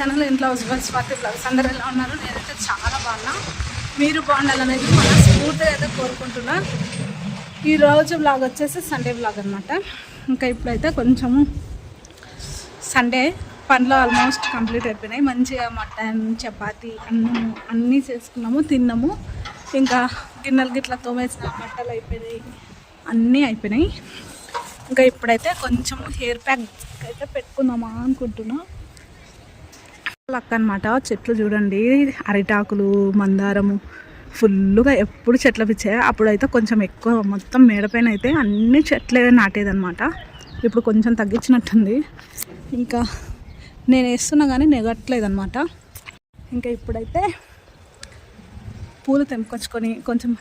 Channel ఇంట్లో house party blogs అందరూ ఎలా ఉన్నారు? నేనైతే చాలా బాగున్నా. మీరు బాగుండాలనేది మనస్ఫూర్తిగా అయితే కోరుకుంటున్నా. ఈరోజు బ్లాగ్ వచ్చేసి సండే బ్లాగ్ అనమాట ఇంకా ఇప్పుడైతే కొంచెము సండే పనులు ఆల్మోస్ట్ కంప్లీట్ అయిపోయినాయి. మంచిగా మటన్ చపాతి అన్నము అన్నీ చేసుకున్నాము తిన్నాము. ఇంకా గిన్నెలు గిట్ల తోమేసిన బట్టలు అయిపోయినాయి. అన్నీ అయిపోయినాయి. ఇంకా ఇప్పుడైతే కొంచెం హెయిర్ ప్యాక్ అయితే పెట్టుకుందామా అనుకుంటున్నాను లక్క అనమాట చెట్లు చూడండి. అరిటాకులు మందారము ఫుల్గా ఎప్పుడు చెట్ల పిచ్చాయి అప్పుడైతే కొంచెం ఎక్కువ మొత్తం మేడపైన అయితే అన్ని చెట్లే నాటేదన్నమాట. ఇప్పుడు కొంచెం తగ్గించినట్టుంది. ఇంకా నేను వేస్తున్నా కానీ నెగట్లేదన్నమాట. ఇంకా ఇప్పుడైతే పూలు తెంపుకొచ్చుకొని కొంచెం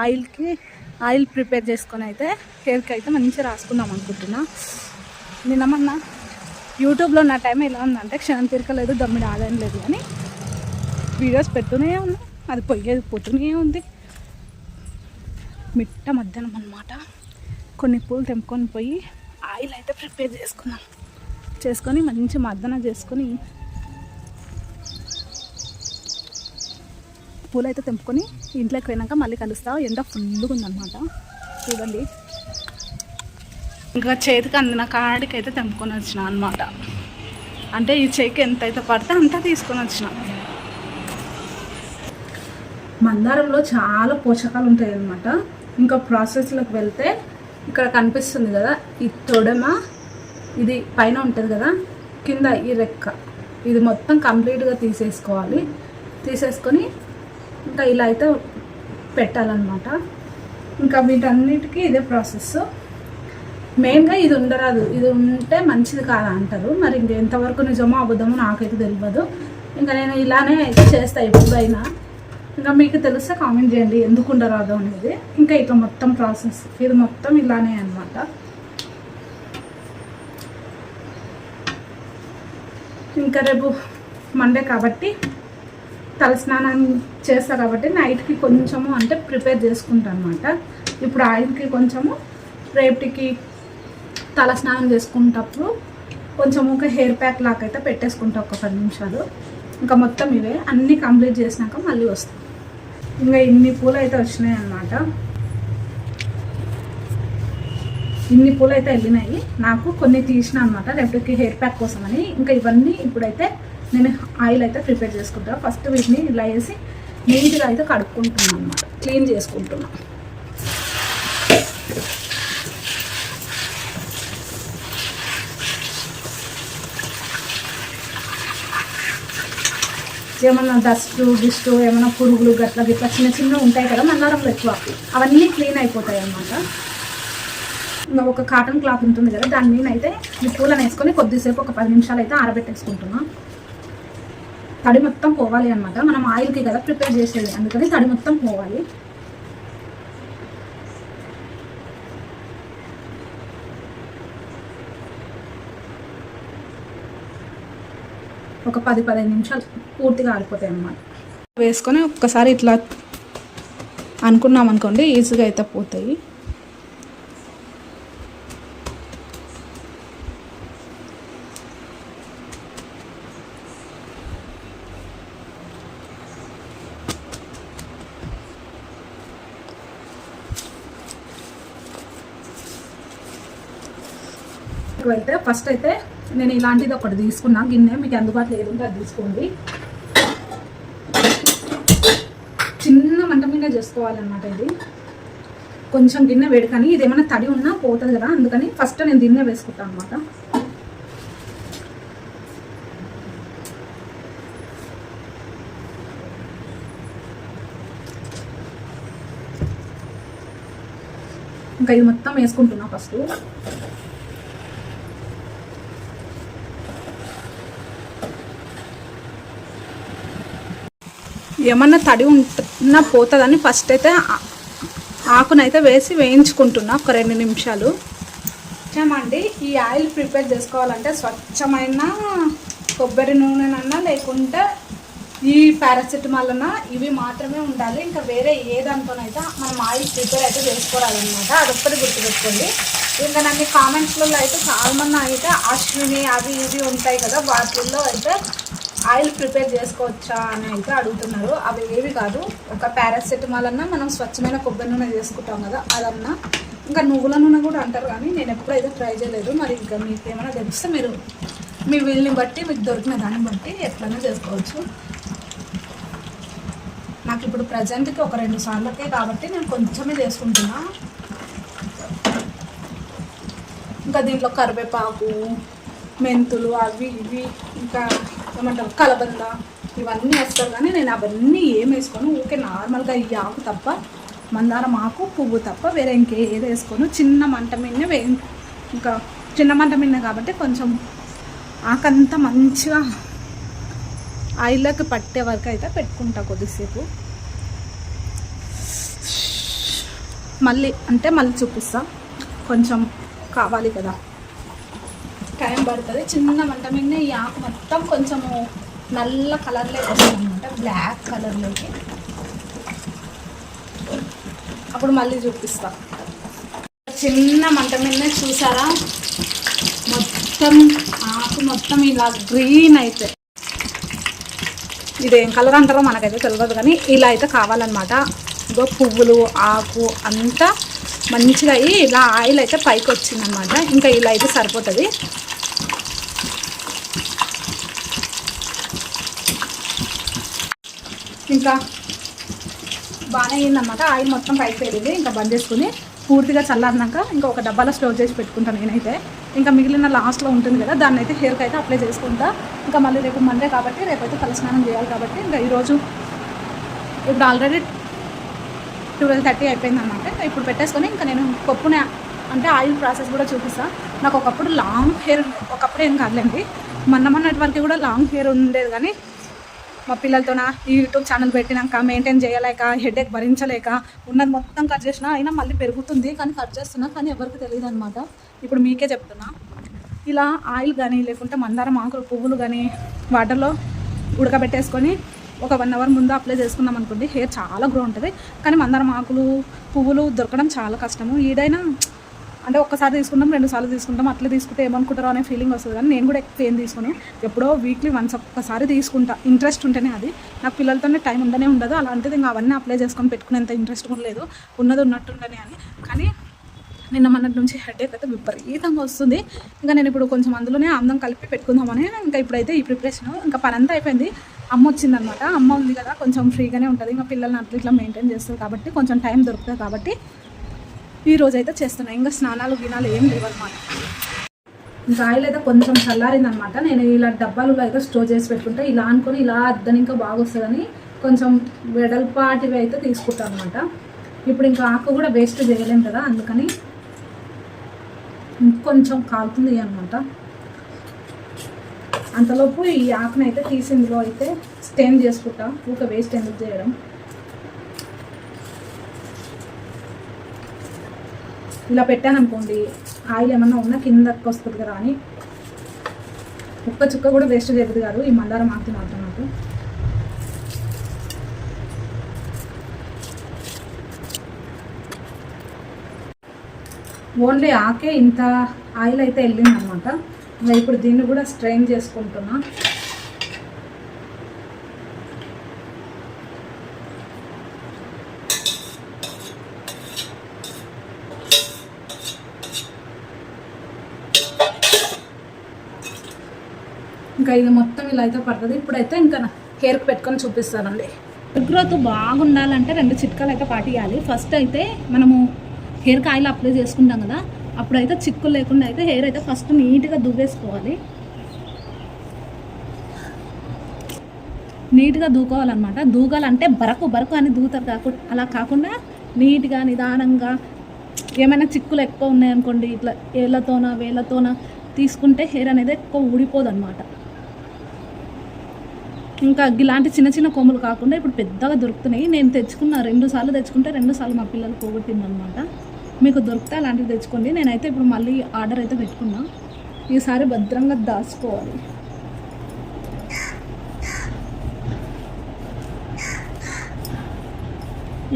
ఆయిల్కి ఆయిల్ ప్రిపేర్ చేసుకొని అయితే హెయిర్కి అయితే మంచిగా రాసుకుందాం అనుకుంటున్నా. నిన్న యూట్యూబ్లో నా టైం ఎలా ఉందంటే క్షణం తీరకలేదు దమ్మిడి ఆదాయం లేదు కానీ వీడియోస్ పెడుతూనే ఉన్నా. అది పొయ్యేది పోతూనే ఉంది. మిట్ట మధ్యాహ్నం అనమాట కొన్ని పూలు తెంపుకొని పోయి ఆయిల్ అయితే ప్రిపేర్ చేసుకున్నాం. చేసుకొని మంచి మర్దన చేసుకొని పూలు అయితే తెంపుకొని ఇంట్లోకి పోయినాక మళ్ళీ కలుస్తా ఎండ ఫుల్గా ఉందన్నమాట చూడండి. ఇంకా చేతికి అందిన కాడికి అయితే తెంపుకొని వచ్చిన అనమాట అంటే ఈ చేయికి ఎంత అయితే పడితే అంత తీసుకొని వచ్చిన. మందారంలో చాలా పోషకాలు ఉంటాయి అనమాట ఇంకా ప్రాసెస్లోకి వెళ్తే ఇక్కడ కనిపిస్తుంది కదా ఈ తొడమ ఇది పైన ఉంటుంది కదా కింద ఈ రెక్క. ఇది మొత్తం కంప్లీట్గా తీసేసుకోవాలి. తీసేసుకొని ఇంకా ఇలా అయితే పెట్టాలన్నమాట. ఇంకా వీటన్నిటికీ ఇదే ప్రాసెస్ మెయిన్గా ఇది ఉండరాదు. ఇది ఉంటే మంచిది కాదా అంటారు. మరి ఇంక ఎంతవరకు నిజమో అబద్ధమో నాకైతే తెలియదు ఇంకా నేను ఇలానే చేస్తా ఎప్పుడైనా. ఇంకా మీకు తెలిస్తే కామెంట్ చేయండి. ఎందుకు ఉండరాదు అనేది. ఇంకా ఇక మొత్తం ప్రాసెస్ ఇది మొత్తం ఇలానే అనమాట ఇంకా రేపు మండే కాబట్టి తలస్నానం చేస్తా కాబట్టి నైట్కి కొంచెము అంటే ప్రిపేర్ చేసుకుంటాను అనమాట ఇప్పుడు ఆయిల్కి కొంచెము రేపటికి తల స్నానం చేసుకునేటప్పుడు కొంచెం ఒక హెయిర్ ప్యాక్ లాగా అయితే పెట్టేసుకుంటా ఒక పది నిమిషాలు. ఇంకా మొత్తం ఇవే. అన్నీ కంప్లీట్ చేసినాక మళ్ళీ వస్తాం. ఇంకా ఇన్ని పూలు అయితే వచ్చినాయి అన్నమాట ఇన్ని పూలు అయితే వెళ్ళినాయి. నాకు కొన్ని తీసిన అనమాట రేపటికి హెయిర్ ప్యాక్ కోసమని. ఇంకా ఇవన్నీ ఇప్పుడైతే నేను ఆయిల్ అయితే ప్రిపేర్ చేసుకుంటాను ఫస్ట్ వీటిని ఇలా వేసి నీట్గా అయితే కడుక్కుంటున్నాను అనమాట క్లీన్ చేసుకుంటున్నాను ఏమన్నా డస్ట్ గిస్ట్ ఏమైనా పురుగులు గట్ల గిట్ల చిన్న చిన్న ఉంటాయి కదా మందారంలో ఎక్కువ. అవన్నీ క్లీన్ అయిపోతాయి అన్నమాట. ఇంకా ఒక కాటన్ క్లాత్ ఉంటుంది కదా దాని మీద అయితే ఈ పూలను వేసుకొని కొద్దిసేపు ఒక పది నిమిషాలు అయితే ఆరబెట్టేసుకుంటున్నా. తడి మొత్తం పోవాలి అనమాట మనం ఆయిల్కి కదా ప్రిపేర్ చేసేది అందుకని తడి మొత్తం పోవాలి. ఒక పది పదిహేను నిమిషాలు పూర్తిగా ఆరిపోతాయి అన్నమాట. వేసుకొని ఒక్కసారి ఇట్లా అనుకున్నాం అనుకోండి ఈజీగా అయితే పోతాయి. వెళ్తే ఫస్ట్ అయితే నేను ఇలాంటిది ఒకటి తీసుకున్నా. గిన్నె మీకు అందుబాటులో ఏది ఉంటే అది తీసుకోండి. చిన్న మంట మీద చేసుకోవాలన్నమాట ఇది. కొంచెం గిన్నె వేడుకని ఇది ఏమైనా తడి ఉన్నా పోతుంది కదా అందుకని ఫస్ట్ నేను గిన్నె వేసుకుంటాను అనమాట ఇంకా ఇది మొత్తం వేసుకుంటున్నా ఫస్ట్. ఏమన్నా తడి ఉంటున్నా పోతుందని ఫస్ట్ అయితే ఆకునైతే వేసి వేయించుకుంటున్నా ఒక రెండు నిమిషాలు. అండి ఈ ఆయిల్ ప్రిపేర్ చేసుకోవాలంటే స్వచ్ఛమైన కొబ్బరి నూనెనన్నా లేకుంటే ఈ పారాసిటమాల్ అన్నా ఇవి మాత్రమే ఉండాలి. ఇంకా వేరే ఏ దాంతోనైతే మనం ఆయిల్ ప్రిపేర్ అయితే చేసుకోవాలన్నమాట. అదొక్కటి గుర్తుపెట్టుకోండి. ఇంకా నన్ను కామెంట్స్లలో అయితే చాలామంది అయితే అశ్విని అవి ఇవి ఉంటాయి కదా వాటిల్లో అయితే ఆయిల్ ప్రిపేర్ చేసుకోవచ్చా అని అయితే అడుగుతున్నారు. అవి ఏవి కాదు ఒక పారాసెటమాల్ అన్నా మనం స్వచ్ఛమైన కొబ్బరి నూనె చేసుకుంటాం కదా అదన్నా. ఇంకా నువ్వుల నూనె కూడా అంటారు కానీ నేను ఎప్పుడైతే ట్రై చేయలేదు. మరి ఇంకా మీకు ఏమైనా తెలిస్తే మీరు మీ వీళ్ళని బట్టి మీకు దొరికిన దాన్ని బట్టి ఎట్లనే చేసుకోవచ్చు. నాకు ఇప్పుడు ప్రజెంట్కి ఒక రెండు సార్లకే కాబట్టి నేను కొంచెమే చేసుకుంటున్నా. ఇంకా దీంట్లో కరివేపాకు మెంతులు అవి ఇవి ఇంకా ఏమంటారు కలబంద ఇవన్నీ వేస్తారు కానీ నేను అవన్నీ ఏం వేసుకోను. ఊకే నార్మల్గా ఈ ఆకు తప్ప మందారం ఆకు పువ్వు తప్ప వేరే ఇంకేది వేసుకోను. చిన్న మంట మీద వే ఇంకా చిన్న మంట మీద కాబట్టి కొంచెం ఆకంతా మంచిగా ఆయిల్లోకి పట్టే వరకు అయితే పెట్టుకుంటా కొద్దిసేపు. మళ్ళీ అంటే మళ్ళీ చూపిస్తా. కొంచెం కావాలి కదా. టైం పడుతుంది. చిన్న మంట మీద ఈ ఆకు మొత్తం కొంచెము నల్ల కలర్లోకి వస్తుంది అనమాట. బ్లాక్ కలర్లోకి. అప్పుడు మళ్ళీ చూపిస్తా. చిన్న మంట మీద చూసారా? మొత్తం ఆకు మొత్తం ఇలా గ్రీన్ అయితే. ఇదేం కలర్ అంటారో మనకైతే తెలియదు కానీ ఇలా అయితే కావాలన్నమాట. ఇగో పువ్వులు ఆకు అంతా మంచిగా అయ్యి ఇలా ఆయిల్ అయితే పైకి వచ్చిందనమాట ఇంకా ఇలా అయితే సరిపోతుంది. ఇంకా బాగానే అయిందన్నమాట. ఆయిల్ మొత్తం పైకి వెళ్ళింది. ఇంకా బంద్ చేసుకుని పూర్తిగా చల్లారినాక ఇంకా ఒక డబ్బాలో స్టోర్ చేసి పెట్టుకుంటాను నేనైతే. ఇంకా మిగిలిన లాస్ట్లో ఉంటుంది కదా దాన్ని అయితే హెయిర్కి అయితే అప్లై చేసుకుంటా. ఇంకా మళ్ళీ రేపు మండే కాబట్టి రేపైతే తలస్నానం చేయాలి కాబట్టి ఇంకా ఈరోజు ఇప్పుడు ఆల్రెడీ ట్వెల్వ్ థర్టీ అయిపోయింది అనమాట ఇప్పుడు పెట్టేసుకొని ఇంకా నేను పప్పునే అంటే ఆయిల్ ప్రాసెస్ కూడా చూపిస్తాను నాకు ఒకప్పుడు లాంగ్ హెయిర్ ఒకప్పుడు ఏం కాదులేండి. మొన్న మొన్నటి వరకు కూడా లాంగ్ హెయిర్ ఉండేది కానీ మా పిల్లలతోన ఈ యూట్యూబ్ ఛానల్ పెట్టినాక మెయింటైన్ చేయలేక హెడేక్ భరించలేక ఉన్నది మొత్తం కట్ చేసినా అయినా మళ్ళీ పెరుగుతుంది కానీ కట్ చేస్తున్నా కానీ ఎవరికి తెలియదు అనమాట ఇప్పుడు మీకే చెప్తున్నా. ఇలా ఆయిల్ కానీ లేకుంటే మందారం ఆకులు పువ్వులు కానీ వాటర్లో ఉడకబెట్టేసుకొని ఒక వన్ అవర్ ముందు అప్లై చేసుకున్నాం అనుకోండి హెయిర్ చాలా గ్రో ఉంటుంది. కానీ మందారం ఆకులు పువ్వులు దొరకడం చాలా కష్టము. ఈడైనా అంటే ఒక్కసారి తీసుకుంటాం రెండు సార్లు తీసుకుంటాం అట్లా తీసుకుంటే ఏమనుకుంటారో అనే ఫీలింగ్ వస్తుంది. కానీ నేను కూడా ఎక్కువ ఏం తీసుకోను. ఎప్పుడో వీక్లీ వన్స్ ఒక్కసారి తీసుకుంటా. ఇంట్రెస్ట్ ఉంటేనే అది. నాకు పిల్లలతోనే టైం ఉండనే ఉండదు. అలాంటిది ఇంకా అవన్నీ అప్లై చేసుకొని పెట్టుకునేంత ఇంట్రెస్ట్ కూడా లేదు. ఉన్నది ఉన్నట్టుండనే అని. కానీ నిన్న మొన్నటి నుంచి హెడేక్ అయితే విపరీతంగా వస్తుంది. ఇంకా నేను ఇప్పుడు కొంచెం అందులోనే అందం కలిపి పెట్టుకుందామని ఇంకా ఇప్పుడైతే ఈ ప్రిపరేషన్ ఇంకా పని అంతా అయిపోయింది. అమ్మ వచ్చిందనమాట. అమ్మ ఉంది కదా కొంచెం ఫ్రీగానే ఉంటుంది. ఇంకా పిల్లల్ని అట్లా ఇట్లా మెయింటైన్ చేస్తుంది కాబట్టి కొంచెం టైం దొరుకుతుంది కాబట్టి ఈ రోజు అయితే చేస్తున్నాను ఇంకా స్నానాలు గినాలు ఏం లేవన్నమాట ఇంకా రాయలు అయితే కొంచెం చల్లారింది అనమాట నేను ఇలా డబ్బాలలో అయితే స్టోర్ చేసి పెట్టుకుంటే ఇలా అనుకొని ఇలా అద్దని ఇంకా బాగా వస్తుందని కొంచెం వెడల్పాటివి అయితే తీసుకుంటాను అనమాట ఇప్పుడు ఇంకా ఆకు కూడా వేస్ట్ చేయలేం కదా అందుకని కొంచెం కాలుతుంది అనమాట అంతలోపు ఈ ఆకును అయితే తీసి ఇందులో అయితే స్టెయిన్ చేసుకుంటా. ఊక వేస్ట్ ఎందుకు చేయడం? ఇలా పెట్టాను అనుకోండి ఆయిల్ ఏమన్నా ఉన్నా కిందకి వస్తుంది కదా అని. ఒక్క చుక్క కూడా వేస్ట్ చేయదు కాదు ఈ మందారం ఆకు మాత్రం నాకు. ఓన్లీ ఆకే ఇంత ఆయిల్ అయితే వెళ్ళింది అనమాట ఇప్పుడు దీన్ని కూడా స్ట్రెయిన్ చేసుకుంటున్నా. ఇంకా ఇది మొత్తం ఇలా అయితే పడుతుంది. ఇప్పుడైతే ఇంకా హెయిర్కి పెట్టుకొని చూపిస్తానండి. గ్రోత్ బాగుండాలంటే రెండు చిట్కాలు అయితే పాటియాలి. ఫస్ట్ అయితే మనము హెయిర్కి ఆయిల్ అప్లై చేసుకుంటాం కదా అప్పుడైతే చిక్కులు లేకుండా అయితే హెయిర్ అయితే ఫస్ట్ నీట్గా దువ్వేసుకోవాలి. నీట్గా దూకోవాలన్నమాట దూకాలంటే బరకు బరకు అని దూతారు కాకుండా అలా కాకుండా నీట్గా నిదానంగా ఏమైనా చిక్కులు ఎక్కువ ఉన్నాయనుకోండి ఇట్లా ఏళ్ళతోన వేళ్ళతోన తీసుకుంటే హెయిర్ అనేది ఎక్కువ ఊడిపోదు అనమాట ఇంకా ఇలాంటి చిన్న చిన్న కొమ్ములు కాకుండా ఇప్పుడు పెద్దగా దొరుకుతున్నాయి. నేను తెచ్చుకున్న రెండు సార్లు తెచ్చుకుంటే రెండు సార్లు మా పిల్లలు పోగొట్టిందనమాట మీకు దొరికితే అలాంటివి తెచ్చుకోండి. నేనైతే ఇప్పుడు మళ్ళీ ఆర్డర్ అయితే పెట్టుకున్నా. ఈసారి భద్రంగా దాచుకోవాలి.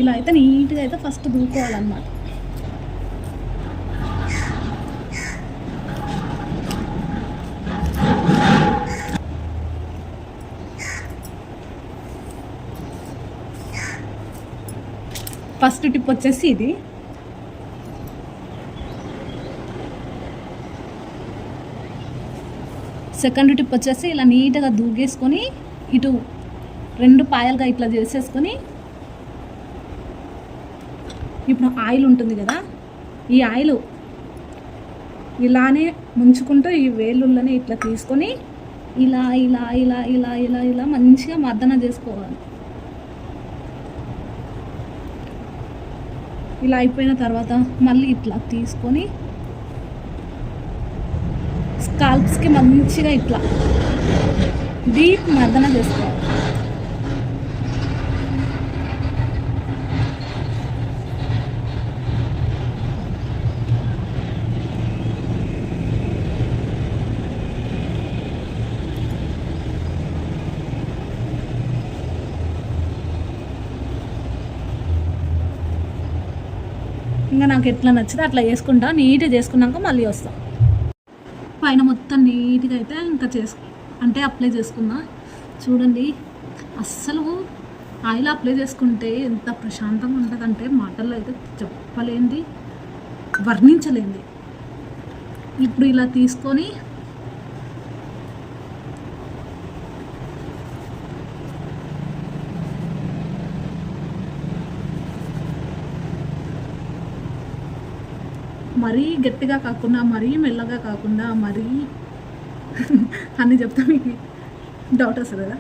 ఇలా అయితే నీట్గా అయితే ఫస్ట్ దూకోవాలన్నమాట. ఫస్ట్ టిప్ వచ్చేసి ఇది. సెకండ్ టిప్ వచ్చేసి ఇలా నీట్గా దూగేసుకొని ఇటు రెండు పాయలుగా ఇట్లా చేసేసుకొని ఇప్పుడు ఆయిల్ ఉంటుంది కదా ఈ ఆయిల్ ఇలానే ముంచుకుంటూ ఈ వేలుళ్ళని ఇట్లా తీసుకొని ఇలా ఇలా ఇలా ఇలా ఇలా ఇలా మంచిగా మర్దన చేసుకోవాలి. ఇలా అయిపోయిన తర్వాత మళ్ళీ ఇట్లా తీసుకొని స్కాల్ప్స్కి మంచిగా ఇట్లా డీప్ మర్దన చేసుకోవాలి. ఇంకా నాకు ఎట్లా నచ్చితే అట్లా చేసుకుంటా. నీట్గా చేసుకున్నాక మళ్ళీ వస్తాం. పైన మొత్తం నీట్గా అయితే ఇంకా చేసుకు అంటే అప్లై చేసుకున్నా. చూడండి అస్సలు ఆయిల్ అప్లై చేసుకుంటే ఎంత ప్రశాంతంగా ఉంటుందంటే మాటల్లో అయితే చెప్పలేంది వర్ణించలేంది. ఇప్పుడు ఇలా తీసుకొని మరీ గట్టిగా కాకుండా మరీ మెల్లగా కాకుండా మరీ అని చెప్తా మీకు డౌట్ వస్తుంది కదా.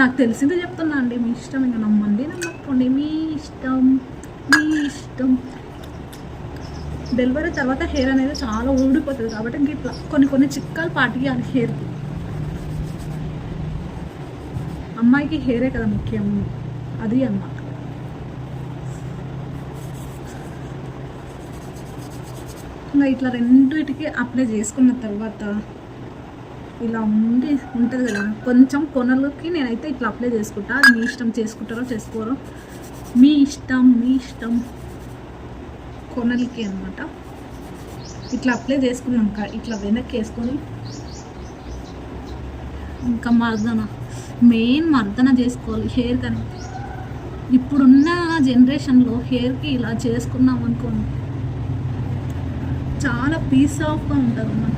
నాకు తెలిసిందే చెప్తున్నా అండి మీ ఇష్టం ఇంకా నమ్మండి నమ్మకండి మీ ఇష్టం మీ ఇష్టం. డెలివరీ తర్వాత హెయిర్ అనేది చాలా ఊడిపోతుంది కాబట్టి ఇంక ఇట్లా కొన్ని కొన్ని చిక్కాలు పాటియాలి హెయిర్కి అమ్మాయికి హెయిరే కదా ముఖ్యం అది అన్నమాట ఇంకా ఇట్లా రెండింటికి అప్లై చేసుకున్న తర్వాత ఇలా ఉండి ఉంటుంది కదా. కొంచెం కొనలకి నేనైతే ఇట్లా అప్లై చేసుకుంటా. మీ ఇష్టం చేసుకుంటారో చేసుకోరో. మీ ఇష్టం మీ ఇష్టం కొనలకి అనమాట ఇట్లా అప్లై చేసుకున్నాక ఇట్లా వెనక్కి వేసుకొని ఇంకా మర్దన మెయిన్ మర్దన చేసుకోవాలి. హెయిర్ కానీ. ఇప్పుడున్న జనరేషన్లో హెయిర్కి ఇలా చేసుకున్నాం అనుకోండి. చాలా పీస్ ఆఫ్గా ఉంటుంది అన్నమాట.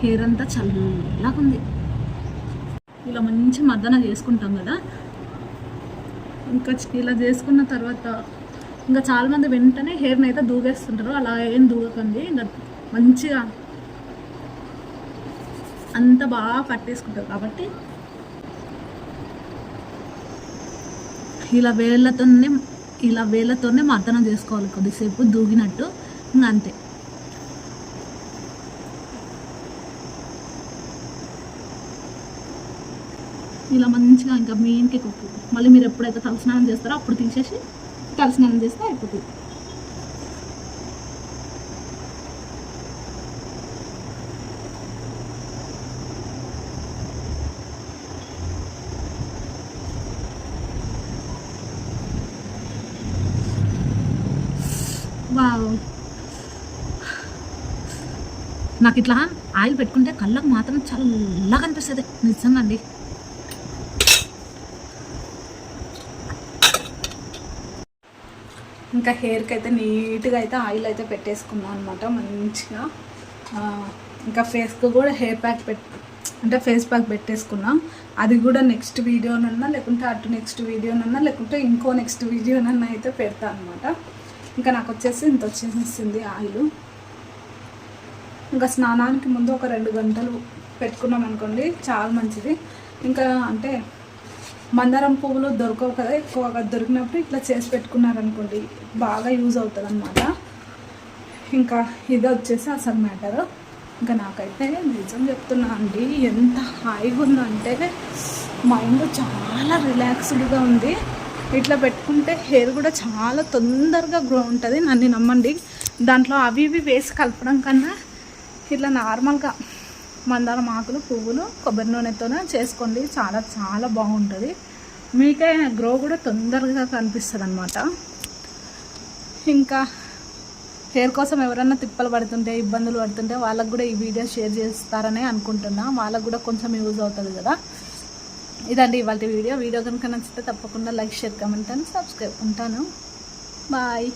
హెయిర్ అంతా చల్లగా ఉంది. ఇలా మంచి మద్దన చేసుకుంటాం కదా. ఇంకా ఇలా చేసుకున్న తర్వాత ఇంకా చాలామంది వెంటనే హెయిర్ని అయితే దూగేస్తుంటారు అలా ఏం దూగకండి ఇంకా మంచిగా అంత బాగా పట్టేసుకుంటారు కాబట్టి ఇలా వేళ్ళతోనే ఇలా వేళ్ళతోనే మర్దనం చేసుకోవాలి కొద్దిసేపు దూగినట్టు. ఇంకా అంతే. ఇలా మంచిగా ఇంకా మీ ఇంటికి కుక్కు మళ్ళీ మీరు ఎప్పుడైతే తలస్నానం చేస్తారో అప్పుడు తీసేసి తలస్నానం చేస్తే అయిపోతుంది. నాకు ఇట్లా ఆయిల్ పెట్టుకుంటే కళ్ళకు మాత్రం చల్లగా అనిపిస్తుంది. నిజంగా అండి. ఇంకా హెయిర్కి అయితే నీట్గా అయితే ఆయిల్ అయితే పెట్టేసుకున్నాను అనమాట మంచిగా. ఇంకా ఫేస్కి కూడా హెయిర్ ప్యాక్ పెట్ అంటే ఫేస్ ప్యాక్ పెట్టేసుకున్నాం. అది కూడా నెక్స్ట్ వీడియోనన్నా లేకుంటే అటు నెక్స్ట్ వీడియోనన్నా లేకుంటే ఇంకో నెక్స్ట్ వీడియోనన్నా అయితే పెడతా అనమాట ఇంకా నాకు వచ్చేసి ఇంత వచ్చేసింది ఆయిల్. ఇంకా స్నానానికి ముందు ఒక రెండు గంటలు పెట్టుకున్నాం అనుకోండి చాలా మంచిది. ఇంకా అంటే మందారం పువ్వులు దొరకవు కదా ఎక్కువగా దొరికినప్పుడు ఇట్లా చేసి పెట్టుకున్నారనుకోండి బాగా యూజ్ అవుతుంది అనమాట ఇంకా ఇది వచ్చేసి అసలు మ్యాటర్. ఇంకా నాకైతే నిజం చెప్తున్నా అండి ఎంత హాయిగా ఉందంటే మైండ్ చాలా రిలాక్స్డ్గా ఉంది. ఇట్లా పెట్టుకుంటే హెయిర్ కూడా చాలా తొందరగా గ్రో ఉంటుంది నన్ను నమ్మండి. దాంట్లో అవి ఇవి వేసి కలపడం కన్నా ఇట్లా నార్మల్గా మందారం ఆకులు పువ్వులు కొబ్బరి నూనెతోనే చేసుకోండి. చాలా చాలా బాగుంటుంది. మీకే గ్రో కూడా తొందరగా కనిపిస్తుంది అనమాట ఇంకా హెయిర్ కోసం ఎవరైనా తిప్పలు పడుతుంటే ఇబ్బందులు పడుతుంటే వాళ్ళకు కూడా ఈ వీడియో షేర్ చేస్తారని అనుకుంటున్నా. వాళ్ళకు కూడా కొంచెం యూజ్ అవుతుంది కదా. ఇదండి ఇవాళ వీడియో. వీడియో కనుక నచ్చితే తప్పకుండా లైక్ షేర్ కమెంట్ అని సబ్స్క్రైబ్. ఉంటాను. బాయ్.